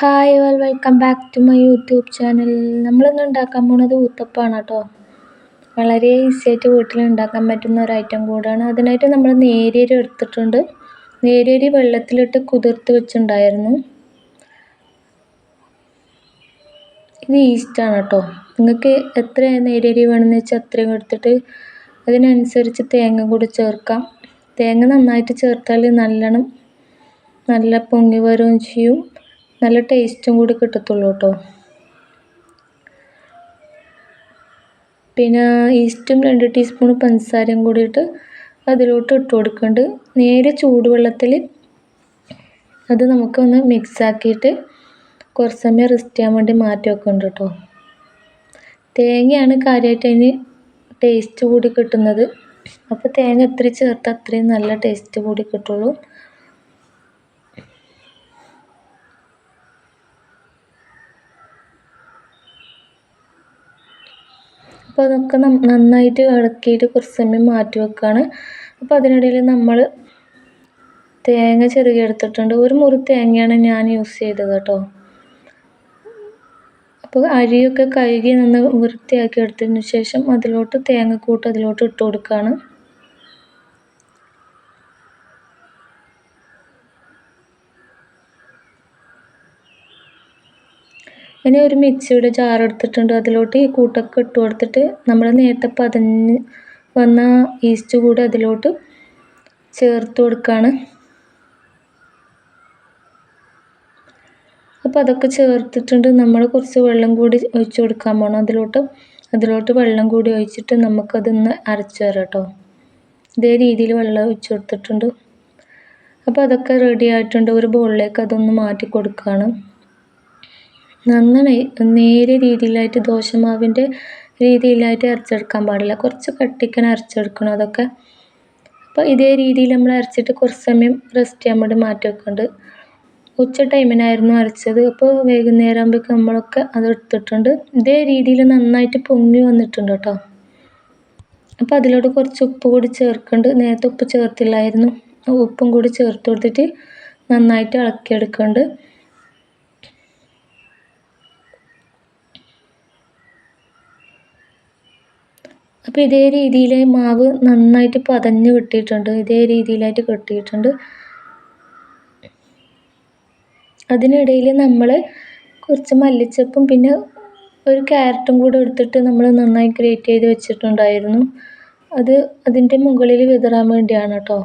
Hi all welcome back to my YouTube channel നമ്മളിന്ന് ഉണ്ടാക്കാൻ പോണത് ഊത്തപ്പാണ് കേട്ടോ. വളരെ ഈസി ആയിട്ട് വീട്ടിൽ ഉണ്ടാക്കാൻ പറ്റുന്ന ഒരു ഐറ്റം കൂടാണ്. അതിനായിട്ട് നമ്മൾ നേരിയരി എടുത്തിട്ടുണ്ട്. നേരിയരി വെള്ളത്തിലിട്ട് കുതിർത്ത് വെച്ചിട്ടുണ്ടായിരുന്നു. ഇത് ഈസ്റ്റാണ് കേട്ടോ. നിങ്ങൾക്ക് എത്ര നേരിയരി വേണമെന്ന് വെച്ചാൽ അത്രയും എടുത്തിട്ട് അതിനനുസരിച്ച് തേങ്ങ കൂടി ചേർക്കാം. തേങ്ങ നന്നായിട്ട് ചേർത്താൽ നല്ലോണം നല്ല പൊങ്ങി വരികയും ചെയ്യും. നല്ല ടേസ്റ്റും കൂടി കിട്ടത്തുള്ളൂ കേട്ടോ പിന്നെ ഈസ്റ്റും രണ്ട് ടീസ്പൂൺ പഞ്ചസാരയും കൂടിയിട്ട് അതിലോട്ട് ഇട്ട് കൊടുക്കുന്നുണ്ട് നേരെ ചൂടുവെള്ളത്തിൽ അത് നമുക്കൊന്ന് മിക്സ് ആക്കിയിട്ട് കുറച്ച് സമയം റെസ്റ്റ് ചെയ്യാൻ വേണ്ടി മാറ്റി വെക്കുന്നുണ്ട് കേട്ടോ തേങ്ങയാണ് കാര്യമായിട്ട് അതിന് ടേസ്റ്റ് കൂടി കിട്ടുന്നത്. അപ്പോൾ തേങ്ങ എത്ര ചേർത്താൽ അത്രയും നല്ല ടേസ്റ്റ് കൂടി കിട്ടുള്ളൂ. അപ്പോൾ അതൊക്കെ നന്നായിട്ട് ഇളക്കിയിട്ട് കുറച്ച് സമയം മാറ്റി വെക്കുകയാണ് അപ്പോൾ അതിനിടയിൽ നമ്മൾ തേങ്ങ ചെറുകി എടുത്തിട്ടുണ്ട്. ഒരു മുറി തേങ്ങയാണ് ഞാൻ യൂസ് ചെയ്തത് കേട്ടോ. അപ്പോൾ അരിയൊക്കെ കഴുകി നന്ന് വൃത്തിയാക്കി എടുത്തതിന് ശേഷം അതിലോട്ട് തേങ്ങക്കൂട്ട് അതിലോട്ട് ഇട്ട് കൊടുക്കുകയാണ് ഇനി ഒരു മിക്സിയുടെ ജാർ എടുത്തിട്ടുണ്ട്. അതിലോട്ട് ഈ കൂട്ടൊക്കെ ഇട്ട് കൊടുത്തിട്ട് നമ്മൾ നേരത്തെ പതഞ്ഞ് വന്ന ഈസ്റ്റ് കൂടി അതിലോട്ട് ചേർത്ത് കൊടുക്കുകയാണ് അപ്പോൾ അതൊക്കെ ചേർത്തിട്ടുണ്ട്. നമ്മൾ കുറച്ച് വെള്ളം കൂടി ഒഴിച്ച് കൊടുക്കാൻ പോകണം അതിലോട്ട് അതിലോട്ട് വെള്ളം കൂടി ഒഴിച്ചിട്ട് നമുക്കതൊന്ന് അരച്ച് തരാം കേട്ടോ. ഇതേ രീതിയിൽ വെള്ളം ഒഴിച്ച് കൊടുത്തിട്ടുണ്ട്. അപ്പോൾ അതൊക്കെ റെഡി ആയിട്ടുണ്ട്. ഒരു ബോളിലേക്ക് അതൊന്ന് മാറ്റി കൊടുക്കുകയാണ് നന്നായി നേരിയ രീതിയിലായിട്ട് ദോശമാവിന്റെ രീതിയിലായിട്ട് അരച്ചെടുക്കാൻ പാടില്ല. കുറച്ച് കട്ടിക്കണ അരച്ചെടുക്കണം അതൊക്കെ. അപ്പോൾ ഇതേ രീതിയിൽ നമ്മൾ അരച്ചിട്ട് കുറച്ച് സമയം റെസ്റ്റ് ചെയ്യാൻ വേണ്ടി മാറ്റി വെക്കുന്നുണ്ട് ഉച്ച ടൈമിനായിരുന്നു അരച്ചത്. അപ്പോൾ വൈകുന്നേരം ആകുമ്പോഴേക്കും നമ്മളൊക്കെ അത് എടുത്തിട്ടുണ്ട്. ഇതേ രീതിയിൽ നന്നായിട്ട് പൊങ്ങി വന്നിട്ടുണ്ട് കേട്ടോ. അപ്പോൾ അതിലോട്ട് കുറച്ച് ഉപ്പ് കൂടി ചേർക്കുന്നുണ്ട് നേരത്തെ ഉപ്പ് ചേർത്തില്ലായിരുന്നു. ഉപ്പും കൂടി ചേർത്ത് കൊടുത്തിട്ട് നന്നായിട്ട് ഇളക്കിയെടുക്കുന്നുണ്ട് അപ്പോൾ ഇതേ രീതിയിൽ മാവ് നന്നായിട്ട് പതഞ്ഞ് കിട്ടിയിട്ടുണ്ട് ഇതേ രീതിയിലായിട്ട് കിട്ടിയിട്ടുണ്ട്. അതിനിടയിൽ നമ്മൾ കുറച്ച് മല്ലിച്ചപ്പും പിന്നെ ഒരു ക്യാരറ്റും കൂടെ എടുത്തിട്ട് നമ്മൾ നന്നായി ഗ്രേറ്റ് ചെയ്ത് വെച്ചിട്ടുണ്ടായിരുന്നു. അത് അതിന്റെ മുകളിൽ വിതറാൻ വേണ്ടിയാണ് കേട്ടോ